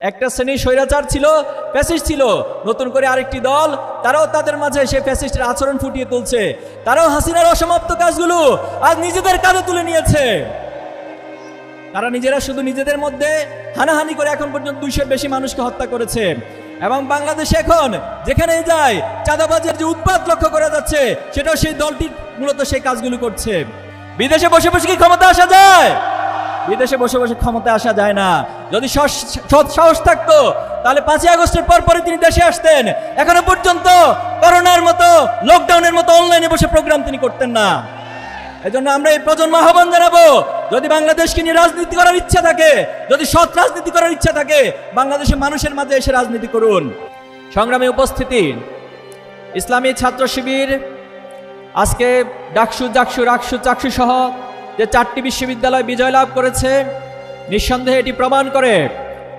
একটা শ্রেণি স্বৈরাচার ছিল, ফ্যাসিস্ট ছিল। নতুন করে আরেকটি দল, তারাও তাদের মাঝে সে ফ্যাসিস্টের আচরণ ফুটিয়ে তুলছে। তারাও হাসিনার অসমাপ্ত কাজগুলো আজ নিজেদের কাঁধে তুলে নিয়েছে। তারা নিজেরা শুধু নিজেদের মধ্যে হানাহানি করে এখন পর্যন্ত দুইশোর বেশি মানুষকে হত্যা করেছে। এবং বাংলাদেশে এখন যেখানে যায়, চাঁদাবাজের যে উৎপাদ লক্ষ্য করা যাচ্ছে, সেটাও সেই দলটি মূলত সেই কাজগুলো করছে। বিদেশে বসে বসে কি ক্ষমতা আসা যায়? বিদেশে বসে বসে ক্ষমতা আসা যায় না। যদি সৎ সাহস থাকতো, তাহলে পাঁচই আগস্টের পর পরে তিনি দেশে আসতেন। এখনও পর্যন্ত করোনার মতো লকডাউনের মতো অনলাইনে বসে প্রোগ্রাম তিনি করতেন না। এজন্য আমরা এই প্রজন্ম আহ্বান জানাব, যদি বাংলাদেশকে নিয়ে রাজনীতি করার ইচ্ছা থাকে, যদি সৎ রাজনীতি করার ইচ্ছা থাকে বাংলাদেশের মানুষের মাঝে এসে রাজনীতি করুন। সংগ্রামী উপস্থিতি, ইসলামী ছাত্র শিবির, আজকে ডাকসু, জাকসু, রাকসু, চাকসু সহ যে চারটি বিশ্ববিদ্যালয় বিজয় লাভ করেছে, নিঃসন্দেহে এটি প্রমাণ করে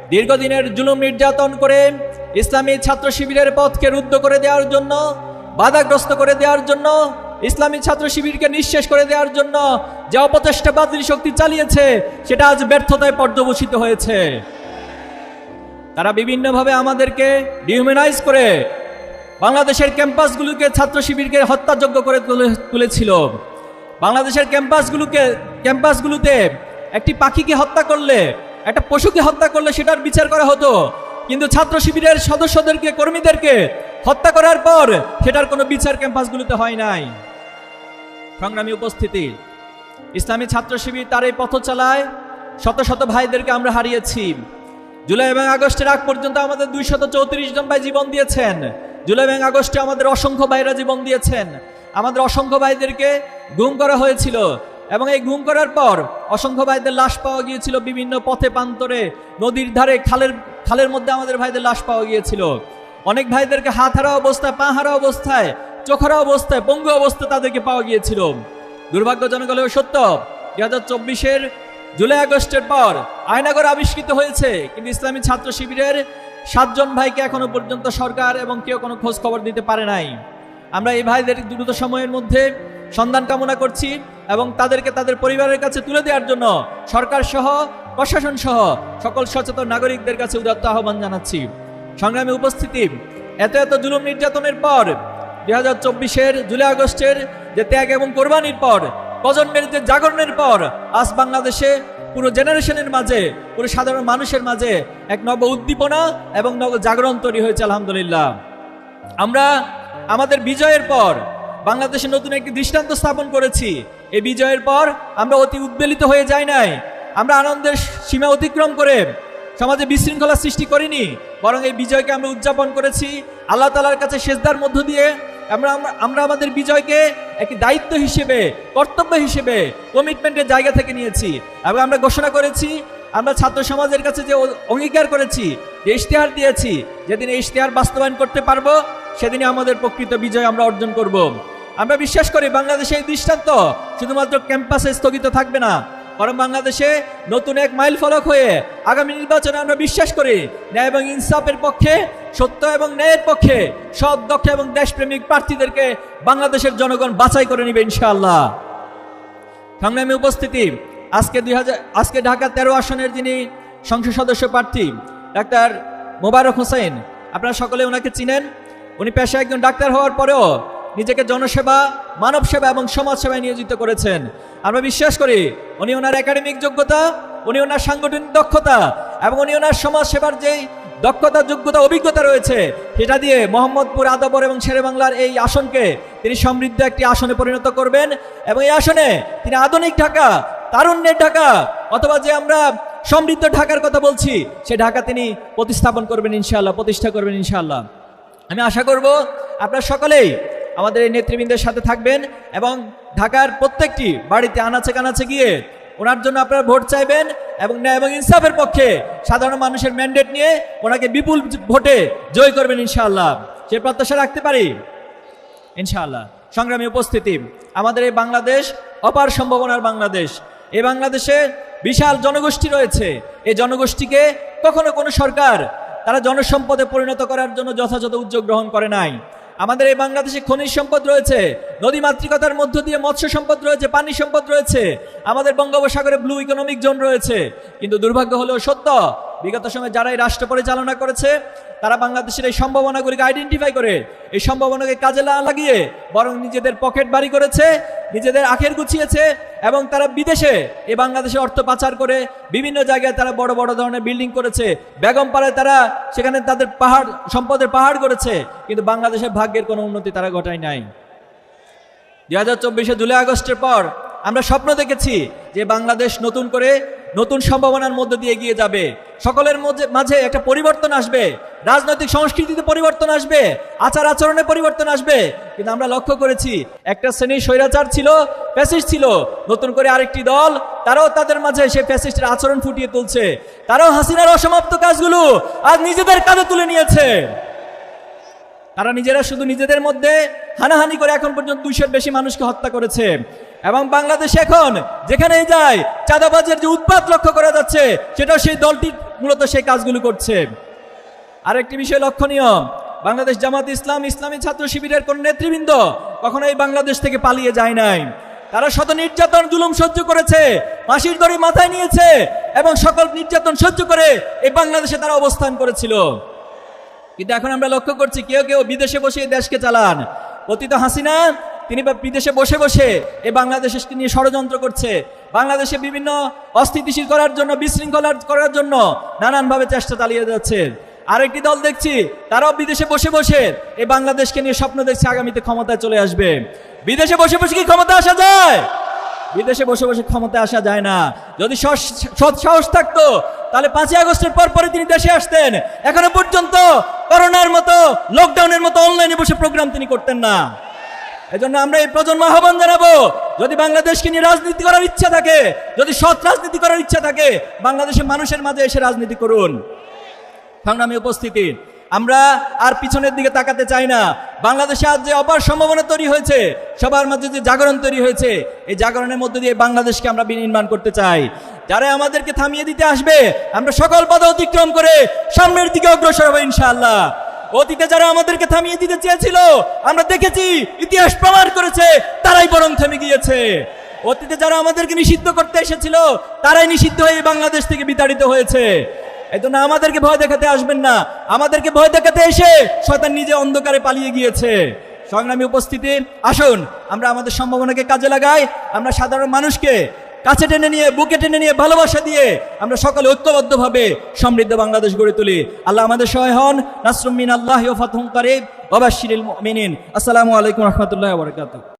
দীর্ঘদিনের জুলুম নির্যাতন করে ইসলামী ছাত্র শিবিরের পথকে রুদ্ধ করে দেওয়ার জন্য, বাধাগ্রস্ত করে দেওয়ার জন্য, ইসলামী ছাত্র শিবিরকে নিঃশেষ করে দেওয়ার জন্য যে অপচেষ্টা বাতিল শক্তি চালিয়েছে, সেটা আজ ব্যর্থতায় পর্যবসিত হয়েছে। তারা বিভিন্নভাবে আমাদেরকে ডিহিউম্যানাইজ করে বাংলাদেশের ক্যাম্পাসগুলোকে ছাত্র শিবিরকে হত্যাযোগ্য করে তুলে- তুলেছিল। বাংলাদেশের ক্যাম্পাসগুলোকে, ক্যাম্পাসগুলোতে একটি পাখিকে হত্যা করলে, একটা পশুকে হত্যা করলে সেটার বিচার করা হতো। কিন্তু ছাত্র শিবিরের সদস্যদেরকে, কর্মীদেরকে হত্যা করার পর সেটার কোনো বিচার ক্যাম্পাসগুলোতে হয় নাই। সংগ্রামী উপস্থিতি। ইসলামী ছাত্র শিবির তার এই পথ চালায়। শত শত ভাইদেরকে আমরা হারিয়েছি। জুলাই এবং আগস্টের আগ পর্যন্ত আমাদের দুইশত চৌত্রিশ জন ভাই জীবন দিয়েছেন। জুলাই এবং আগস্টে আমাদের অসংখ্য ভাইরা জীবন দিয়েছেন। আমাদের অসংখ্য ভাইদেরকে গুম করা হয়েছিল। এবং এই গুম করার পর অসংখ্য ভাইদের লাশ পাওয়া গিয়েছিল বিভিন্ন পথে প্রান্তরে, নদীর ধারে, খালের খালের মধ্যে আমাদের ভাইদের লাশ পাওয়া গিয়েছিল। অনেক ভাইদেরকে হাত হারা অবস্থায় পা হারা অবস্থায় চোখরা অবস্থায়, পঙ্গু অবস্থায় তাদেরকে পাওয়া গিয়েছিল। দুর্ভাগ্যজনক হলেও সত্য দুই হাজার চব্বিশের জুলাই আগস্টের পর আয়নাগর আবিষ্কৃত হয়েছে, কিন্তু ইসলামী ছাত্র শিবিরের সাতজন ভাইকে এখনও পর্যন্ত সরকার এবং কেউ কোনো খোঁজ খবর দিতে পারে নাই। আমরা এই ভাইদের দ্রুত সময়ের মধ্যে সন্ধান কামনা করছি এবং তাদেরকে তাদের পরিবারের কাছে তুলে দেওয়ার জন্য সরকার সহ, প্রশাসন সহ সকল সচেতন নাগরিকদের কাছে উদাত্ত আহ্বান জানাচ্ছি। সংগ্রামে উপস্থিতি, এত এত জুলুম নির্যাতনের পর, দুই হাজার চব্বিশের জুলাই আগস্টের যে ত্যাগ এবং কোরবানির পর, প্রজন্মের যে জাগরণের পর, আজ বাংলাদেশে পুরো জেনারেশনের মাঝে, পুরো সাধারণ মানুষের মাঝে এক নব উদ্দীপনা এবং নব জাগরণ তৈরি হয়েছে, আলহামদুলিল্লাহ। আমরা আমাদের বিজয়ের পর বাংলাদেশে নতুন একটি দৃষ্টান্ত স্থাপন করেছি। এই বিজয়ের পর আমরা অতি উদ্বেলিত হয়ে যাই নাই। আমরা আনন্দের সীমা অতিক্রম করে সমাজে বিশৃঙ্খলা সৃষ্টি করিনি, বরং এই বিজয়কে আমরা উদযাপন করেছি। আল্লাহ তালার কাছে শেষদার মধ্য দিয়ে আমরা, আমরা- আমাদের বিজয়কে একটি দায়িত্ব হিসেবে, কর্তব্য হিসেবে কমিটমেন্টের জায়গা থেকে নিয়েছি। এবং আমরা ঘোষণা করেছি, আমরা ছাত্র সমাজের কাছে যে অঙ্গীকার করেছি, যে ইশতেহার দিয়েছি, যেদিন এই ইশতেহার বাস্তবায়ন করতে পারব সেদিনই আমাদের প্রকৃত বিজয় আমরা অর্জন করব। আমরা বিশ্বাস করি বাংলাদেশে এই দৃষ্টান্ত শুধুমাত্র ক্যাম্পাসে স্থগিত থাকবে না, বরং বাংলাদেশে নতুন এক মাইল ফলক হয়ে আগামী নির্বাচনে আমরা বিশ্বাস করি ন্যায় এবং ইনসাফের পক্ষে, সত্য এবং ন্যায়ের পক্ষে সৎ দক্ষ এবং দেশপ্রেমিক প্রার্থীদেরকে বাংলাদেশের জনগণ বাছাই করে নিবে ইনশাআল্লাহ। সংগ্রামী উপস্থিতি, আজকে দুই হাজার আজকে ঢাকা তেরো আসনের যিনি সংসদ সদস্য প্রার্থী, ডাক্তার মোবারক হোসেন, আপনারা সকলে ওনাকে চিনেন। উনি পেশায় একজন ডাক্তার হওয়ার পরেও নিজেকে জনসেবা মানব সেবা এবং সমাজ সেবায় নিয়োজিত করেছেন। আমরা বিশ্বাস করি উনি ওনার একাডেমিক যোগ্যতা, উনি ওনার সাংগঠনিক দক্ষতা এবং উনি ওনার সমাজ সেবার যেই দক্ষতা, যোগ্যতা, অভিজ্ঞতা রয়েছে, সেটা দিয়ে মোহাম্মদপুর, আদাবর এবং শেরে বাংলার এই আসনকে তিনি সমৃদ্ধ একটি আসনে পরিণত করবেন এবং এই আসনে তিনি আধুনিক ঢাকা, তারুণ্যের ঢাকা অথবা যে আমরা সমৃদ্ধ ঢাকার কথা বলছি, সে ঢাকা তিনি প্রতিস্থাপন করবেন ইনশাআল্লাহ, প্রতিষ্ঠা করবেন ইনশাআল্লাহ। আমি আশা করব আপনারা সকলেই আমাদের এই নেতৃবৃন্দের সাথে থাকবেন এবং ঢাকার প্রত্যেকটি বাড়িতে আনাচে কানাচে গিয়ে ওনার জন্য আপনারা ভোট চাইবেন এবং ন্যায় এবং ইনসাফের পক্ষে সাধারণ মানুষের ম্যান্ডেট নিয়ে ওনাকে বিপুল ভোটে জয় করবেন ইনশাআল্লাহ। সে প্রত্যাশা রাখতে পারি? ইনশাআল্লাহ। সংগ্রামী উপস্থিতি, আমাদের এই বাংলাদেশ অপার সম্ভাবনার বাংলাদেশ। এই বাংলাদেশে বিশাল জনগোষ্ঠী রয়েছে। এই জনগোষ্ঠীকে কখনো কোনো সরকার তারা জনসম্পদে পরিণত করার জন্য যথাযথ উদ্যোগ গ্রহণ করে নাই। আমাদের এই বাংলাদেশে খনিজ সম্পদ রয়েছে, নদী মাতৃকতার মধ্য দিয়ে মৎস্য সম্পদ রয়েছে, পানি সম্পদ রয়েছে, আমাদের বঙ্গোপসাগরে ব্লু ইকোনমিক জোন রয়েছে। কিন্তু দুর্ভাগ্য হলেও সত্য, বিগত সময়ে যারাই রাষ্ট্র পরিচালনা করেছে তারা বাংলাদেশের এই সম্ভাবনাগুলিকে আইডেন্টিফাই করে। এই সম্ভাবনাকে কাজে না লাগিয়ে বরং নিজেদের পকেট বাড়ি করেছে, নিজেদের আখের গুছিয়েছে এবং তারা বিদেশে এই বাংলাদেশে অর্থ পাচার করে বিভিন্ন জায়গায় তারা বড় বড় ধরনের বিল্ডিং করেছে। বেগম পাড়ায় তারা সেখানে তাদের পাহাড়, সম্পদের পাহাড় করেছে কিন্তু বাংলাদেশের ভাগ্যের কোনো উন্নতি তারা ঘটায় নাই। দুই হাজার চব্বিশে জুলাই আগস্টের পর আমরা স্বপ্ন দেখেছি যে বাংলাদেশ নতুন করে নতুন সম্ভাবনার মধ্য দিয়ে এগিয়ে যাবে। সকলের মাঝে একটা পরিবর্তন আসবে। রাজনৈতিক সংস্কৃতিতে পরিবর্তন আসবে। আচার আচরণে পরিবর্তন আসবে। কিন্তু আমরা লক্ষ্য করেছি, একটা শ্রেণির স্বৈরাচার ছিল, ফ্যাসিস্ট ছিল। নতুন করে আরেকটি দল, তারাও তাদের মাঝে সেই ফ্যাসিস্টের আচরণ ফুটিয়ে তুলছে। তারাও হাসিনার অসমাপ্ত কাজগুলো আজ নিজেদের কাঁধে তুলে নিয়েছে। তারা নিজেরা শুধু নিজেদের মধ্যে হানাহানি করে এখন পর্যন্ত দুইশোর বেশি মানুষকে হত্যা করেছে। এবং বাংলাদেশ এখন যেখানেই যায়, চাঁদাবাজের যে উৎপাত লক্ষ্য করা যাচ্ছে, সেটাও সেই দলটি মূলত সেই কাজগুলো করছে। আরেকটি বিষয় লক্ষণীয়, বাংলাদেশ জামাত ইসলাম ইসলামী ছাত্র শিবিরের কোন নেতৃবৃন্দ কখনো এই বাংলাদেশ থেকে পালিয়ে যায় নাই। তারা শত নির্যাতন, জুলুম সহ্য করেছে, ফাঁসির দড়ি মাথায় নিয়েছে এবং সকল নির্যাতন সহ্য করে এই বাংলাদেশে তারা অবস্থান করেছিল। কিন্তু এখন আমরা লক্ষ্য করছি কেউ কেউ বিদেশে বসে দেশকে চালান। অতীত হাসিনা তিনি বিদেশে বসে বসে এই বাংলাদেশকে নিয়ে ষড়যন্ত্র করছে। বাংলাদেশে বিভিন্ন অস্থিতিশীল করার জন্য বিশৃঙ্খলা করার জন্য নানানভাবে চেষ্টা চালিয়ে যাচ্ছে। আরেকটি দল দেখছি, তারাও বিদেশে বসে বসে এই বাংলাদেশকে নিয়ে স্বপ্ন দেখছে আগামীতে ক্ষমতায় চলে আসবে। বিদেশে বসে বসে কি ক্ষমতা আসা যায়? বিদেশে বসে বসে ক্ষমতায় আসা যায় না। যদি সৎ সাহস থাকতো, তাহলে পাঁচই আগস্টের পর পরে তিনি দেশে আসতেন। এখনও পর্যন্ত করোনার মতো লকডাউনের মতো অনলাইনে বসে প্রোগ্রাম তিনি করতেন না। এজন্য আমরা এই প্রজন্ম আহ্বান জানাব, যদি বাংলাদেশকে নিয়ে রাজনীতি করার ইচ্ছা থাকে, যদি সৎ রাজনীতি করার ইচ্ছা থাকে, বাংলাদেশের মানুষের মাঝে এসে রাজনীতি করুন। সংগ্রামী উপস্থিতি, আমরা আর পিছনের দিকে তাকাতে চাই না। বাংলাদেশে আজ যে অপার সম্ভাবনা তৈরি হয়েছে, সবার মাঝে যে জাগরণ তৈরি হয়েছে, এই জাগরণের মধ্যে দিয়ে বাংলাদেশকে আমরা বিনির্মাণ করতে চাই। যারা আমাদেরকে থামিয়ে দিতে আসবে, আমরা সকল বাধা অতিক্রম করে সামনের দিকে অগ্রসর হব ইনশাআল্লাহ। অতীতে যারা আমাদেরকে থামিয়ে দিতে চেয়েছিল, আমরা দেখেছি, ইতিহাস প্রমাণ করেছে, তারাই বরং থেমে গিয়েছে। অতীতে যারা আমাদেরকে নিষিদ্ধ করতে এসেছিল, তারাই নিষিদ্ধ হয়ে বাংলাদেশ থেকে বিতাড়িত হয়েছে। এই জন্য আমাদেরকে ভয় দেখাতে আসবেন না। আমাদেরকে ভয় দেখাতে এসে শয়তান নিজে অন্ধকারে পালিয়ে গিয়েছে। সংগ্রামী উপস্থিতি আসুন, আমরা আমাদের সম্ভাবনাকে কাজে লাগাই। আমরা সাধারণ মানুষকে কাছে টেনে নিয়ে, বুকে টেনে নিয়ে, ভালোবাসা দিয়ে আমরা সকলে ঐক্যবদ্ধভাবে সমৃদ্ধ বাংলাদেশ গড়ে তুলি। আল্লাহ আমাদের সহায় হন। নাসরুমিন আল্লাহ ফাতহুম কারিব। ওবাশিরিল মিনিন আসসালামু আলাইকুম রহমতুল্লাহ বরকাতুহ।